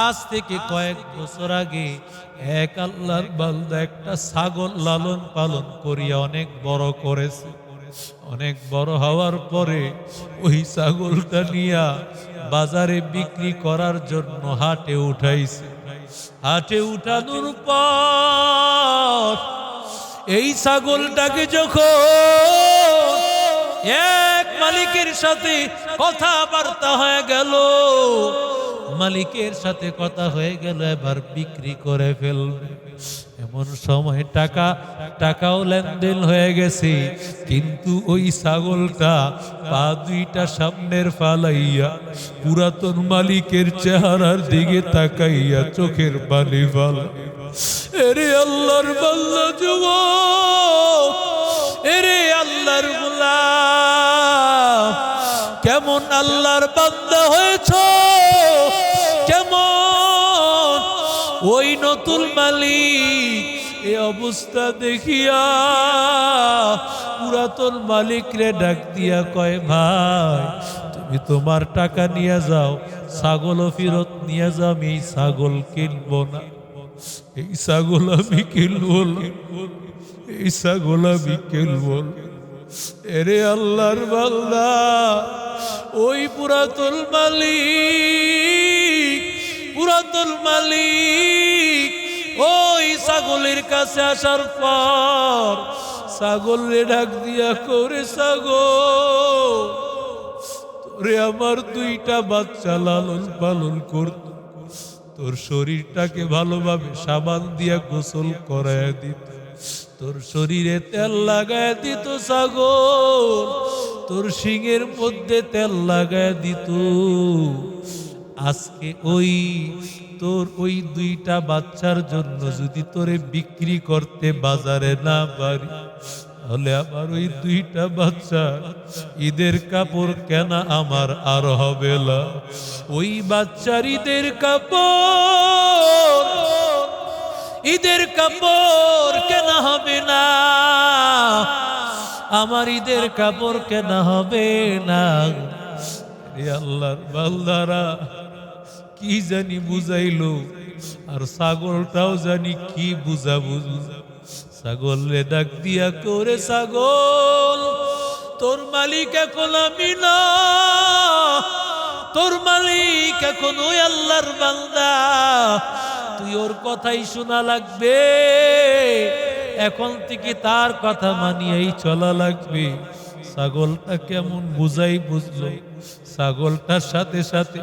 আজ থেকে কয়েক বছর আগে এক আল্লাহর বান্দা একটা ছাগল লালন পালন করিয়া অনেক বড় করেছে। অনেক বড় হওয়ার পরে ওই ছাগলটা নিয়া বাজারে বিক্রি করার জন্য হাটে উঠাইছে। হাটে উঠানোর পর এই ছাগলটাকে যখন এক মালিকের সাথে কথাবার্তা হয়ে গেল মালিকের সাথে কথা হয়ে গেল, এবার বিক্রি করে ফেলবে। এমন সময় টাকা, টাকাও লেনদেন হয়ে গেছে, কিন্তু ওই ছাগলটা পা দুইটা সামনের ফালাইয়া পুরাতন মালিকের চেহারার দিকে তাকাইয়া চোখের পানি ফালা। এরে আল্লাহর বাল্লা যুবক, এরে আল্লাহর গোলাম, কেমন আল্লাহর বান্দা হয়েছ? নতুন মালিক, এ অবস্থা দেখিয়া পুরাতন মালিক রে ডাক দিয়া কয়, ভাই, তুমি তোমার টাকা নিয়ে যাও, ছাগলও ফেরত নিয়ে যাও, আমি এই ছাগল কিনবো না এই ছাগল আমি কিনবো এই ছাগল আমি কিনবো। এরে আল্লাহর বান্দা, ওই পুরাতন মালিক পুরাতন মালিক ওই ছাগলের কাছে আসার পর ছাগল রে ডাক দিয়া করে ছাগল, তোরে আমার দুইটা বাচ্চা লালন পালন করত। তোর শরীরটাকে ভালোভাবে সাবান দিয়া গোসল করায় দিত। তোর শরীরে তেল লাগায় দিত, ছাগল, তোর শিঙের মধ্যে তেল লাগায় দিত। আজকে ওই তোর ওই দুইটা বাচ্চার জন্য যদি তোরে বিক্রি করতে বাজারে না পারি, তাহলে আমার ওই দুইটা বাচ্চা ঈদের কাপড় কেনা আমার আর হবে না। ওই বাচ্চার ঈদের কাপড় ঈদের কাপড় কেনা হবে না। আমার ঈদের কাপড় কেনা হবে না। আল্লাহর বালদারা কি জানি বুঝাইলো? আর ছাগলটাও জানি কি বুঝা বুঝলো ছাগল রে ডাক দিয়া করে ছাগল, তোর মালিক এখন আমি না। তোর মালিক এখন ওই আল্লাহর বান্দা। তুই ওর কথাই শোনা লাগবে। এখন থেকে তার কথা মানিয়েই চলা লাগবে। ছাগলটা কেমন বুঝাই বুঝলো। ছাগলটার সাথে সাথে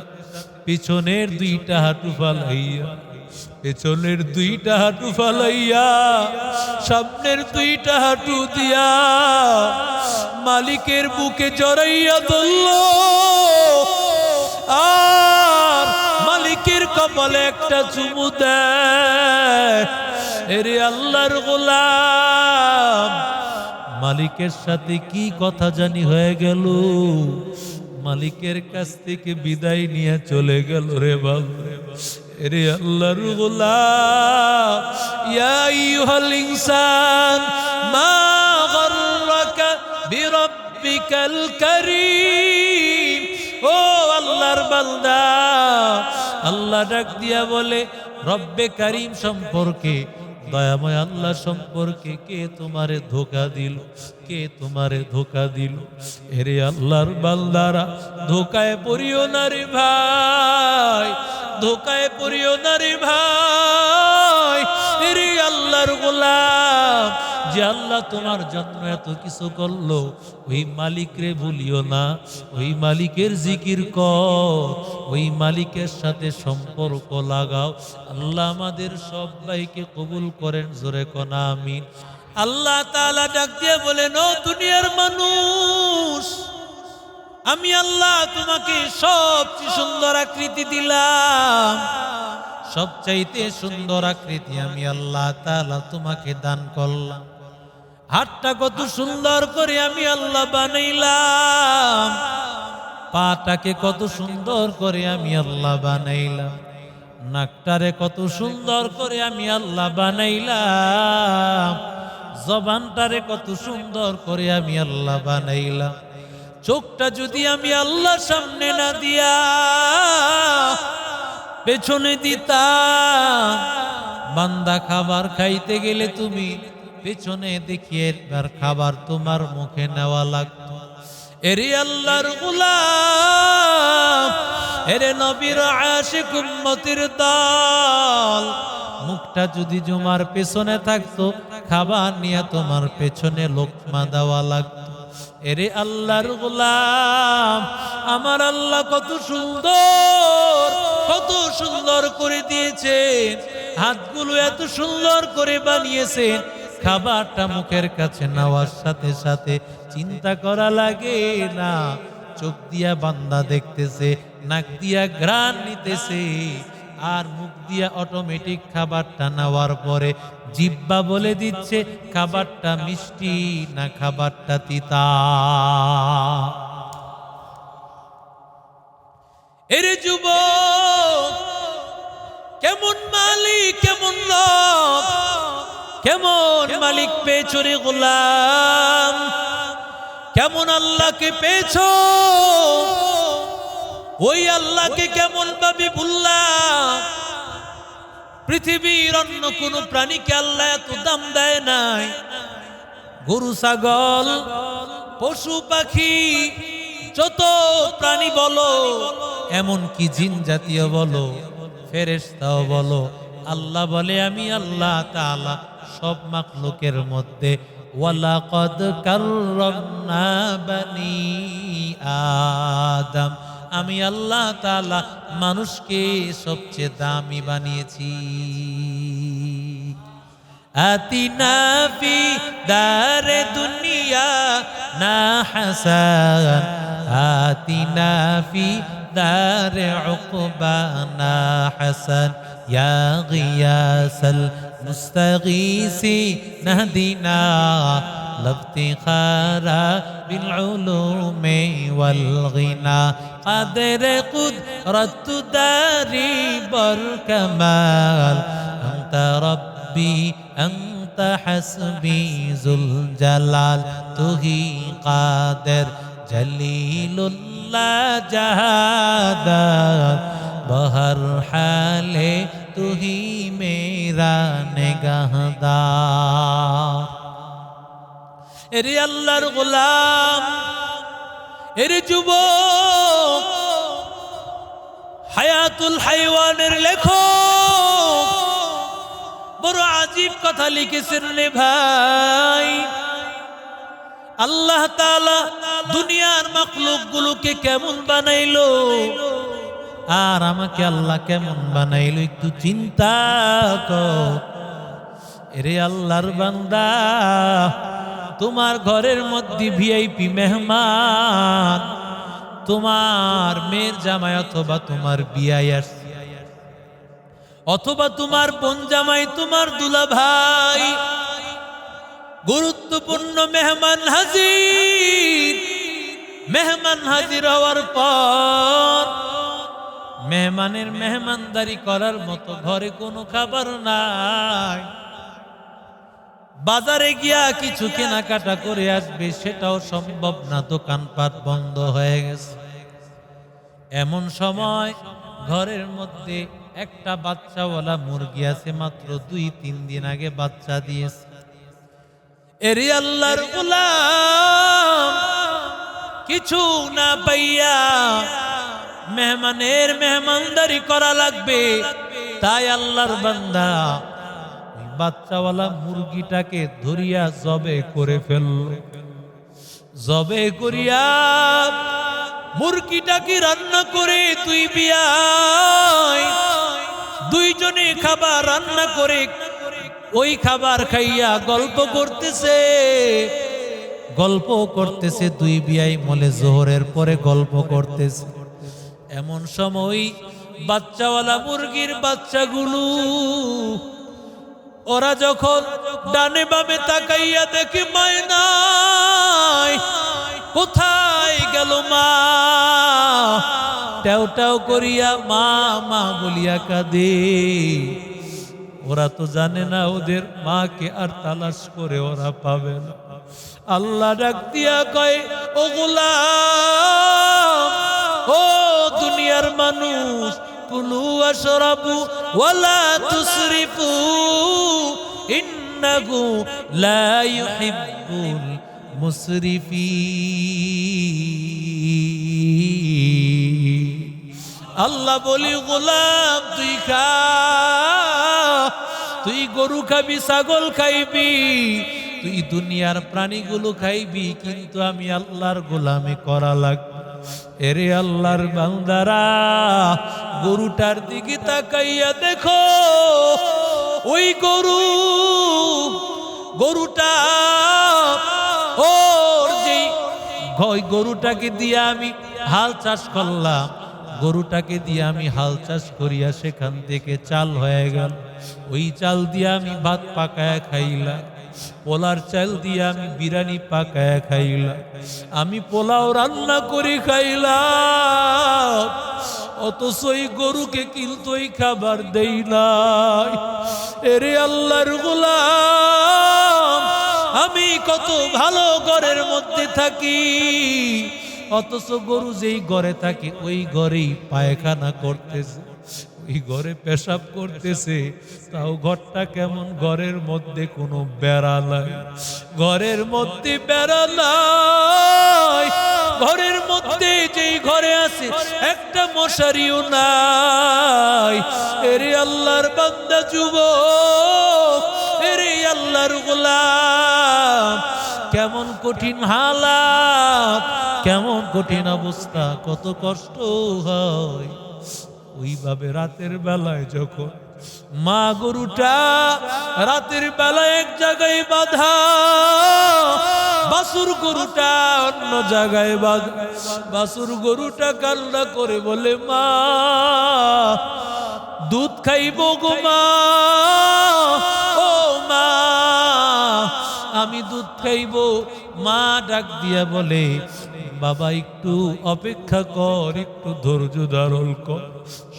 পিছনের দুইটা হাঁটু ফালাইয়া, পেছনের দুইটা হাঁটু ফালাইয়া, সামনের দুইটা হাঁটু দিয়া মালিকের বুকে জড়াইয়া ধরল। আর মালিকের কপালে একটা চুমু দেয়। এরে আল্লাহর গোলাম, মালিকের সাথে কি কথা জানি হয়ে গেল? মালিকের কাছ থেকে বিদায় নিয়ে চলে গেল রে বাবু। রে আল্লাহর গোলাম ইয়া আইয়ুহাল ইনসান, মা গররাকা বিরাব্বিকাল কারীম। ও আল্লাহর বান্দা, আল্লাহ ডাক দিয়া বলে, রব্বে কারীম সম্পর্কে দয়াময় আল্লাহ সম্পর্কে কে তোমারে ধোকা দিল? কে তোমারে ধোকা দিল? এরে আল্লাহর বান্দারা, ধোকায় পড়িও না রে ভাই, ধোকায় পড়িও না রে ভাই। এরে আল্লাহর গোলাম যে আল্লাহ তোমার জন্য এত কিছু করল, ওই মালিক রে ভুলিও না। ওই মালিকের জিকির কর, ওই মালিকের সাথে সম্পর্ক লাগাও। আল্লাহ আমাদের সবাইকে কবুল করেন, জোরে কনা, আমিন। আল্লাহ তাআলা ডাক দিয়ে বলেন, ও দুনিয়ার মানুষ, আমি আল্লাহ তোমাকে সবচেয়ে সুন্দর আকৃতি দিলাম। সবচাইতে সুন্দর আকৃতি আমি আল্লাহ তাআলা তোমাকে দান করলাম। হাতটা কত সুন্দর করে আমি আল্লাহ বানাইলাম। পাটাকে কত সুন্দর করে আমি আল্লাহ বানাইলাম। নাকটারে কত সুন্দর করে আমি আল্লাহ বানাইলাম। জবানটারে কত সুন্দর করে আমি আল্লাহ বানাইলাম। চোখটা যদি আমি আল্লাহর সামনে না দিয়া পেছনে দিতা বান্দা খাবার খাইতে গেলে তুমি পেছনে দেখিয়ে আর খাবার তোমার মুখে নেওয়া লাগতো এরে আল্লাহর এরে নবীর আশিক উম্মতির দল। মুখটা যদি জমার পেছনে থাকতো, খাবার নিয়ে তোমার পেছনে লোকমা দেওয়া লাগতো। এরে আল্লাহর গোলাম, আমার আল্লাহ কত সুন্দর কত সুন্দর করে দিয়েছেন। হাতগুলো এত সুন্দর করে বানিয়েছেন খাবারটা মুখের কাছে নেওয়ার সাথে সাথে চিন্তা করা লাগে না। চোখ দিয়া বান্দা দেখতেছে, নাক দিয়া ঘ্রাণ নিতেছে। আর মুখ দিয়া অটোমেটিক খাবারটা নেওয়ার পরে জিব্বা বলে দিচ্ছে, খাবারটা মিষ্টি না খাবারটা তিতা। এরে যুব কেমন মালিক, কেমন রব? কেমন মালিক পেয়েছ রে গোলাম? কেমন আল্লাহকে পেয়েছ? ওই আল্লাহকে কেমন ভাবে ভুললাম? পৃথিবীর অন্য কোন প্রাণীকে আল্লাহ এত দাম দেয় নাই। গরু, ছাগল, পশু, পাখি, যত প্রাণী বলো এমন কি জিন জাতীয় বলো, ফেরেশতাও বলো আল্লাহ বলে, আমি আল্লাহ তাআলা সব মাখলুকের মধ্যে, ওয়ালাকাদ কাররামনা বানি আদম, আমি আল্লাহ তালা মানুষকে সবচেয়ে দামি বানিয়েছি। আতিনা ফি দারে দুনিয়া না হাসান আতিনা ফি দারে উকবানা হাসান يا غياث المستغيث نهدنا الافتخار بالعلوم والغنى. قدر قدرة داري بركمال أنت ربي أنت حسبي ذو الجلال. تهي قادر جليل الله جهاد بهر حالي তুহি ही मेरा निगाहदार। এরে আল্লাহর গোলাম এরে যুব হায়াতুল হাইওয়ানের লেখক বড় আজীব কথা লিখেছেন রে ভাই আল্লাহ তাআলা দুনিয়ার মখলুক গুলোকে কেমন বানাইলো আর আমাকে আল্লাহ কেমন বানাইল একটু চিন্তা কর। এরে আল্লাহর বান্দা, তোমার ঘরের মধ্যে ভিআইপি মেহমান, তোমার মেয়ের জামাই অথবা তোমার বিয়াই অথবা তোমার বোন জামাই, তোমার দুলা ভাই গুরুত্বপূর্ণ মেহমান হাজির। মেহমান হাজির হওয়ার পর মেহমানের মেহমানদারি করার মতো ঘরে কোনো খাবার নাই। বাজারে গিয়া কিছু কেনাকাটা করে আসবে, সেটাও সম্ভব না, দোকানপাট বন্ধ হয়ে গেছে। এমন সময় ঘরের মধ্যে একটা বাচ্চাওয়ালা মুরগি আছে, মাত্র দুই তিন দিন আগে বাচ্চা দিয়েছে। এরি আল্লাহর কিছু না পাইয়া মেহমানের মেহমানদারি করা লাগবে। তাই আল্লাহর বান্দা বাচ্চাওয়ালা মুরগিটাকে ধরিয়া জবে করে ফেলল জবে করিয়া মুরগিটাকে রান্না করে তুই বিয়াই। দুইজনে খাবার রান্না করে ওই খাবার খাইয়া গল্প করতেছে। গল্প করতেছে, দুই বিয়াই মলে জোহরের পরে গল্প করতেছে। এমন সময় বাচ্চাওয়ালা মুরগির বাচ্চাগুলো, ওরা যখন ডানে বামে তাকাইয়া দেখে মায়নাই কোথায় গেল মা? টাও টাও করিয়া মা মা বলিয়া কাঁদে। ওরা তো জানে না ওদের মাকে আর তালাশ করে ওরা পাবে না। আল্লাহ ডাক দিয়া কয়, ও গোলাম ও দুনিয়ার মানুষ কুলু আশরাবু, ওয়ালা তুসরিফু, ইন্নাহু লা ইউহিব্বুল মুসরিফিন। আল্লাহ বলি, গোলাম, তুই খা, তুই গরু খাবি, ছাগল খাইবি, তুই দুনিয়ার প্রাণীগুলো খাইবি, কিন্তু আমি আল্লাহর গোলামি করা লাগবে। এরে আল্লাহর বান্দারা, গরুটার দিকে তাকাইয়া দেখো। ওই গরু, গরুটা, ওর ওই গরুটাকে দিয়ে আমি হাল চাষ করলাম, গরুটাকে দিয়ে আমি হাল চাষ করিয়া সেখান থেকে চাল হয়ে গেল। ওই চাল দিয়ে আমি ভাত পাকায় খাইলাম। পোলার চাল দিয়ে আমি বিরিয়ানি পাকায় খাইলাম। আমি পোলাও রান্না করে খাইলাম। অথচ ওই গরুকে কিন্তু ওই খাবার দেই নাই। এরে আল্লাহর গোলাম, আমি কত ভালো ঘরের মধ্যে থাকি। অথচ গরু যেই ঘরে থাকে, ওই ঘরেই পায়খানা করতেছে। ওই ঘরে পেশাব করতেছে, তাও ঘরটা কেমন? ঘরের মধ্যে কোনো বেড়া নাই। ঘরের মধ্যে বেড়া নাই। ঘরের মধ্যে যেই ঘরে আছে, একটা মশারিও নাই। এরে আল্লাহর বান্দা যুবক, এরে আল্লাহর গোলাম, কেমন কঠিন হালাত, কেমন কঠিন অবস্থা, কত কষ্ট হয়। ওইভাবে রাতের বেলায় যখন মা গরুটা রাতের বেলায় এক জায়গায় বাধা, বাসুর গরুটা অন্য জায়গায় বাধা, বাসুর গরুটা কান্না করে বলে, মা, দুধ খাইব গো মা, ও মা, আমি দুধ খাইব। মা ডাক দিয়া বলে বাবা, একটু অপেক্ষা কর, একটু ধৈর্য ধারণ কর।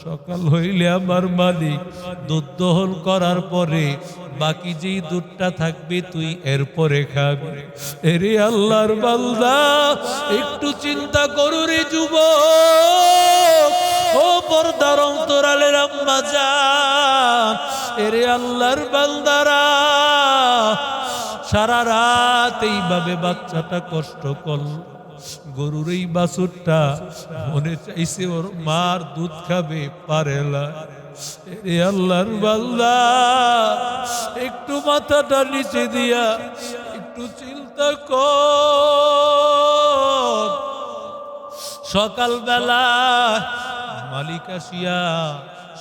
সকাল হইলে আমার মালিক, দুধ দহন করার পরে বাকি যেই দুধটা থাকবে তুই এরপরে খাবি। এরে আল্লাহর বান্দা, একটু চিন্তা করু রে যুব ও পর্দার অন্তরালের আম্মা যান এরে আল্লাহর বান্দারা, সারা রাত এইভাবে বাচ্চাটা কষ্ট করল। গরুর এই বাছুরটা মনে চাইছে ওর মার দুধ খাবে, পারে আল্লাহর বাল্লা একটু মাথাটা নিচে দিয়া একটু চিন্তা কর। সকালবেলা মালিক আসিয়া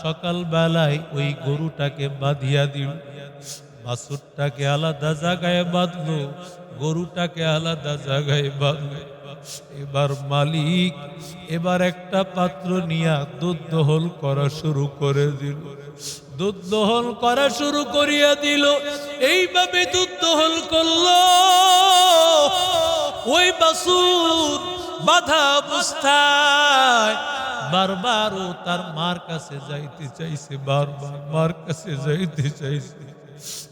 সকালবেলায় ওই গরুটাকে বাঁধিয়া দিল। বাছুরটাকে আলাদা জায়গায় বাঁধলো, গরুটাকে আলাদা জায়গায় বাঁধলো। এবার মালিক, এবার একটা পাত্র নিয়া দুধ দহল করা শুরু করে দিল। দুধ দহল করা শুরু করিয়া দিল। এইভাবে দুধ দহল করল। ওই বাসুর বাধা অবস্থায় বারবার ও তার মার কাছে যাইতে চাইছে, বারবার মার কাছে যাইতে চাইছে।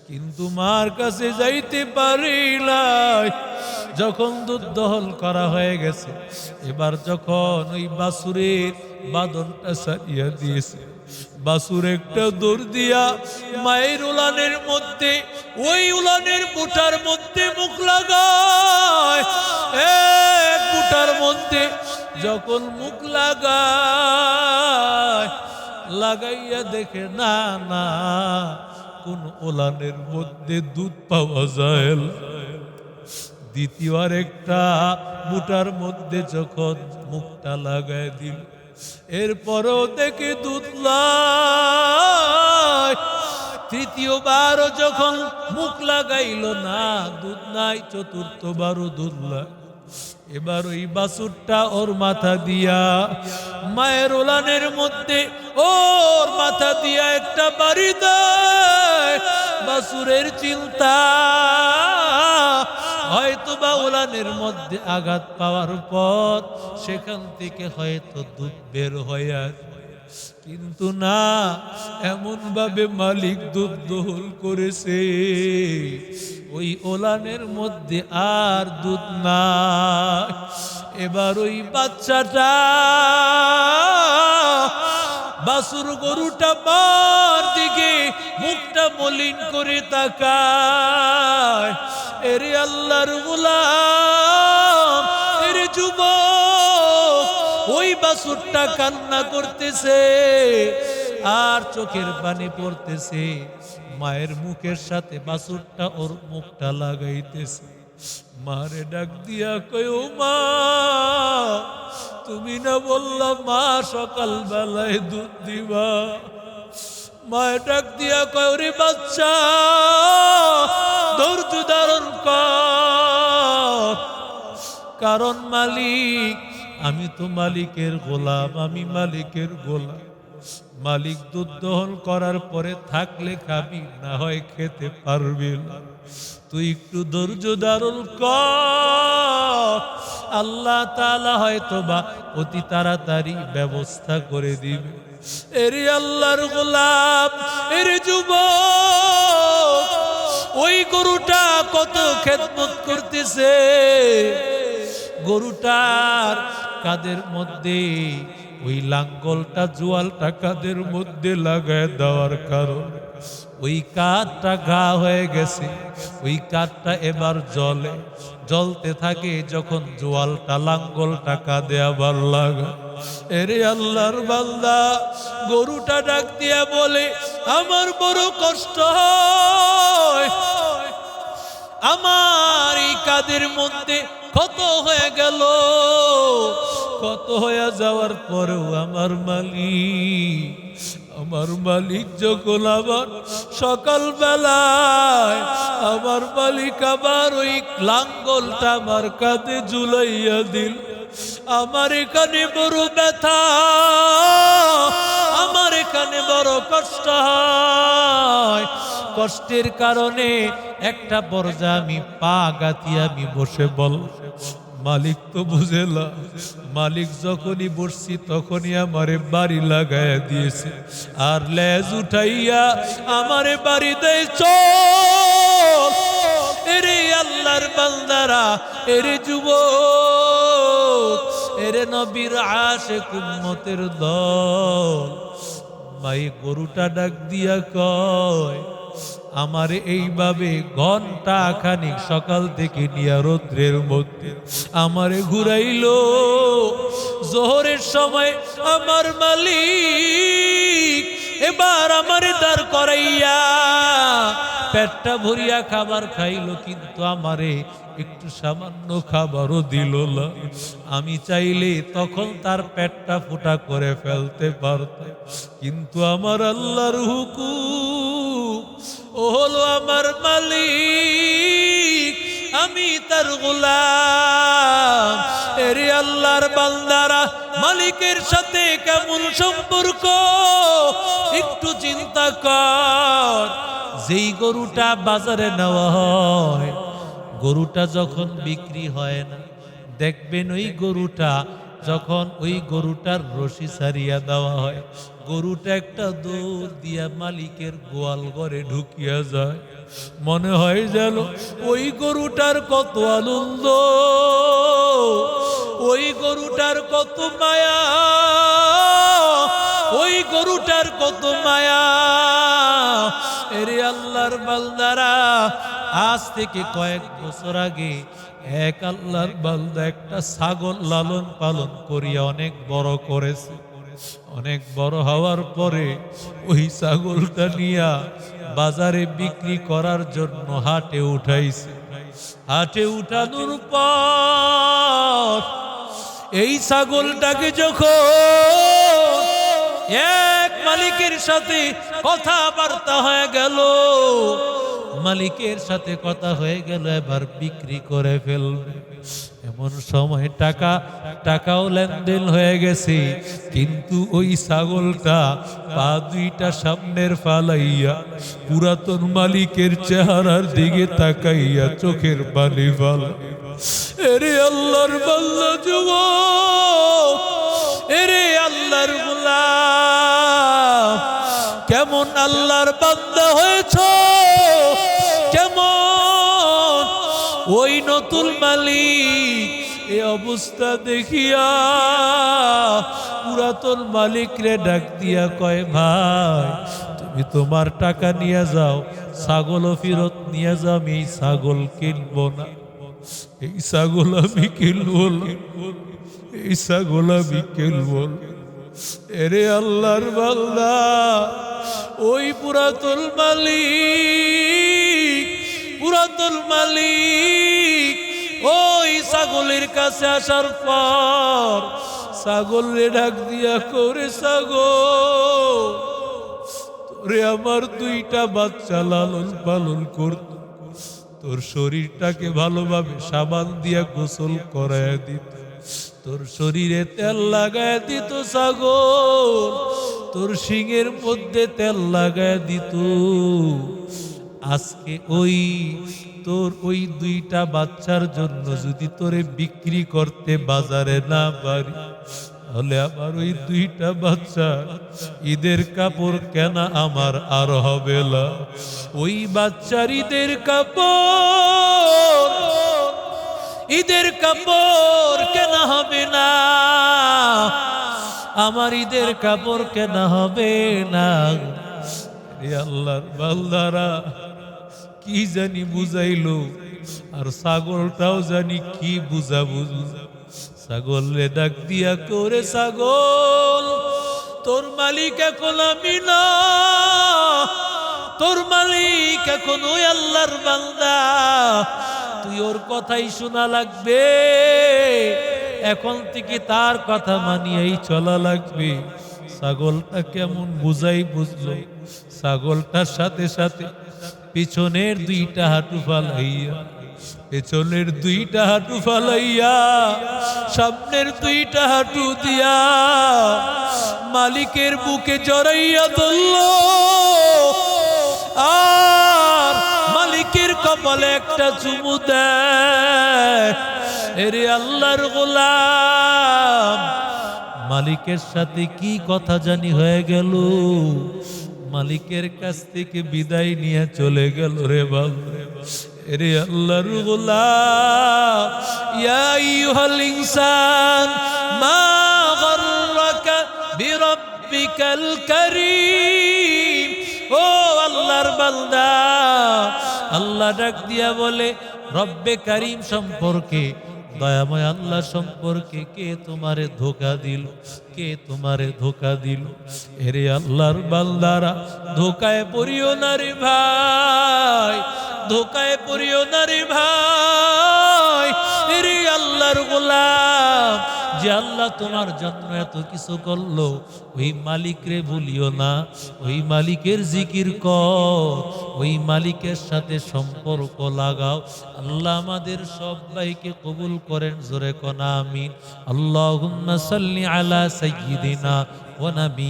কিন্তু মার কাছে যাইতে পারি নাই যখন দুধ দহল করা হয়ে গেছে, এবার যখন ওই বাসুরের বাদনটা সারিয়া দিয়েছে, বাসুর একটা দৌড় দিয়া মায়ের উলানের মধ্যে, ওই উলানের বুটার মধ্যে মুখ লাগায়। এক মধ্যে যখন মুখ লাগায়, লাগাইয়া দেখে, না না কোন ওলানের মধ্যে দুধ পাওয়া যায়। না। দ্বিতীয় আর একটা বুটার মধ্যে যখন মুখটা লাগায় দিল, এরপরও দেখে দুধ তৃতীয়বারও যখন মুখ লাগাইল, না, দুধ নাই, চতুর্থবারও দুধ লাই এবার ওই বাসুরটা ওর মাথা দিয়া, মায়ের ওলানের মধ্যে ওর মাথা দিয়া একটা বাড়ি দেয়। বাসুরের চিন্তা। হয়তো বা ওলানের মধ্যে আঘাত পাওয়ার পর সেখান থেকে হয়তো দুধ বের হয়ে কিন্তু না এমন ভাবে মালিক দুধ দহল করেছে, ওই ওলানের মধ্যে আর দুধ না এবার ওই বাচ্চাটা বাসুর গরুটা মার দিকে মুখটা মলিন করে তাকায়। এরে আল্লাহর গোলাম, এরে যুবক, ওই বাসুরটা কান্না করতেছে আর চোখের পানি পড়তেছে। মায়ের মুখের সাথে বাসুরটা ওর মুখটা লাগাইতেছে। মারে ডাক দিয়া কয় মা তুমি না বললা, মা সকাল বেলায় দুধ দিবা। মায়ের ডাক দিয়া কয় বাচ্চা, ধৈর্য ধারণ কর। কারণ মালিক, আমি তো মালিকের গোলাম, আমি মালিকের গোলাম। মালিক দুধ দহন করার পরে থাকলে খাবি, না হয় খেতে পারবি না। তুই একটু ধৈর্য ধারণ কর। আল্লাহ তাআলা হয়তো বা অতি তাড়াতাড়ি ব্যবস্থা করে দিবে। এরে আল্লাহর গোলাম, এরে যুবক, ওই গরুটা কত খেদমত করতেছে। গরুটার কাদের মধ্যে, ওই লাঙ্গলটা, জোয়ালটা কাদের মধ্যে লাগায় দেওয়ার কারণ। ওই কাঠটা ঘা হয়ে গেছে, ওই কাঠটা এবার জলে জ্বলতে থাকে যখন জোয়ালটা, লাঙ্গলটা কাঁদে আবার লাগা। এরে আল্লাহর বান্দা, গরুটা ডাক দিয়া বলে, আমার বড় কষ্ট হয়। আমার এই কাদের মধ্যে কত হয়ে গেল। কত হয়ে যাওয়ার পরেও আমার মালিক আমার মালিক যখন আবার সকাল বেলায় আমার মালিক আবার ওই লাঙ্গলটা আমার কাঁধে ঝুলাইয়া দিল, আমার এখানে বড় ব্যথা, আমার এখানে বড় কষ্ট হয়। কষ্টের কারণে একটা পর্যা আমি পা গাতি আমি বসে বল মালিক তো বুঝেলা মালিক যখনই বসছি তখনই আমারে বাড়ি লাগাইয়া দিয়েছে। আর লেজ উঠাইয়া আমারে বাড়ি দেয় এরে আল্লাহর বান্দারা, এরে যুবক, এরে নবীর আশে কুম্মতের দল। মাই গরুটা ডাক দিয়া কয় আমার এইভাবে ঘণ্টা খানিক সকাল থেকে নিয়া রৌদ্রের মধ্যে আমারে ঘুরাইল। জোহরের সময় আমার মালিক এবার আমারে দাঁড় করাইয়া পেটটা ভরিয়া খাবার খাইল, কিন্তু আমারে একটু সামান্য খাবারও দিল আমি চাইলে তখন তার পেটটা ফুটা করে ফেলতে পারতাম। কিন্তু আমার আল্লাহর হুকুম, ও হলো আমার মালিক, আমি তার গোলাম। এরে আল্লাহর বান্দারা, মালিকের সাথে কেমন সম্পর্ক? একটু চিন্তা কর, যেই গরুটা বাজারে নেওয়া হয় গরুটা যখন বিক্রি হয় না, দেখবেন ওই গরুটা যখন ওই গরুটার রশি সারিয়া দেওয়া হয়, গরুটা একটা দৌড় দিয়া মালিকের গোয়াল ঘরে ঢুকিয়া যায়। মনে হয় যেন ওই গরুটার কত আনন্দ, ওই গরুটার কত মায়া, ওই গরুটার কত মায়া। এরে আল্লাহর বালদারা আজ থেকে কয়েক বছর আগে এক আল্লাহর বালদা একটা ছাগল লালন পালন করিয়া অনেক বড় করেছে। অনেক বড় হওয়ার পরে ওই ছাগলটা নিয়া বাজারে বিক্রি করার জন্য হাটে উঠাইছে। হাটে উঠানোর পর এই ছাগলটাকে যখন এক মালিকের সাথে কথাবার্তা হয়ে গেল মালিকের সাথে কথা হয়ে গেল, এবার বিক্রি করে ফেলবে। এমন সময় টাকা, টাকাও লেনদেন হয়ে গেছে, কিন্তু ওই ছাগলটা পা দুইটা সামনের ফালাইয়া পুরাতন মালিকের চেহারার দিকে তাকাইয়া চোখের পানি ফালা। এরে আল্লাহর বাল্লা যুবক, এরে আল্লাহর গোলাম, কেমন আল্লাহর বান্দা হয়েছ? ওই নতুন মালিক, এ অবস্থা দেখিয়া পুরাতন মালিক রে ডাক দিয়া কয়, ভাই, তুমি তোমার টাকা নিয়ে যাও, ছাগলও ফেরত নিয়ে যাও, আমি এই ছাগল কিনবো না এই ছাগল আমি কিনবো এই ছাগল আমি কিনবো। এরে আল্লাহর বান্দা, ওই পুরাতন মালিক পুরাতন মালিক ছাগলের কাছে আসার পর ছাগল রে ডাক দিয়া করে ছাগল, তোরে আমার দুইটা বাচ্চা লালন পালন করত। তোর শরীরটাকে ভালোভাবে সাবান দিয়া গোসল করায় দিত। তোর শরীরে তেল লাগায় দিত, ছাগল, তোর শিঙের মধ্যে তেল লাগায় দিত। আজকে ওই তোর ওই দুইটা বাচ্চার জন্য যদি তোরে বিক্রি করতে বাজারে না পারি, তাহলে আমার ওই দুইটা বাচ্চা ঈদের কাপড় কেনা আমার আর হবে না। ওই বাচ্চার ঈদের কাপড় ঈদের কাপড় কেনা হবে না। আমার ঈদের কাপড় কেনা হবে না। আল্লাহর বালদারা কি জানি বুঝাইলো? আর ছাগলটাও জানি কি বুঝা বুঝলো ছাগল রে ডাক দিয়া করে ছাগল, তোর মালিক এখন আমি না। তোর মালিক এখন ওই আল্লাহর বান্দা। তুই ওর কথাই শোনা লাগবে। এখন থেকে তার কথা মানিয়েই চলা লাগবে। ছাগলটা কেমন বুঝাই বুঝলো। ছাগলটার সাথে সাথে পিছনের দুইটা হাঁটু ফালাইয়া, পেছনের দুইটা হাঁটু ফালাইয়া, সামনের দুইটা হাঁটু দিয়া মালিকের বুকে জড়াইয়া ধরল। আর মালিকের কপালে একটা চুমু দেয়। এরে আল্লাহর গোলাম, মালিকের সাথে কি কথা জানি হয়ে গেল? মালিকের কাছ থেকে বিদায় নিয়ে চলে গেল রে বাল রে আল্লাহর গোলাম ইয়া আইয়ুহাল ইনসান, মা গররাকা বিরাব্বিকাল কারীম। ও আল্লাহর বান্দা, আল্লাহ ডাক দিয়া বলে, রব্বে কারীম সম্পর্কে দয়াময় আল্লাহ সম্পর্কে কে তোমারে ধোকা দিল? কে তোমারে ধোকা দিল? এরে আল্লাহর বান্দারা, ধোকায় পড়িও না রে ভাই, ধোকায় পড়িও না রে ভাই আল্লাহর গোলাম, যে আল্লাহ তোমার জন্য এত কিছু করল, ওই মালিক রে ভুলিও না। ওই মালিকের জিকির কর, ওই মালিকের সাথে সম্পর্ক লাগাও। আল্লাহ আমাদের সবাইকে কবুল করেন, জোরে কনা আমিন। আল্লাহুম্মা সাল্লি আলা সাইয়্যিদিনা ওয়া নাবি।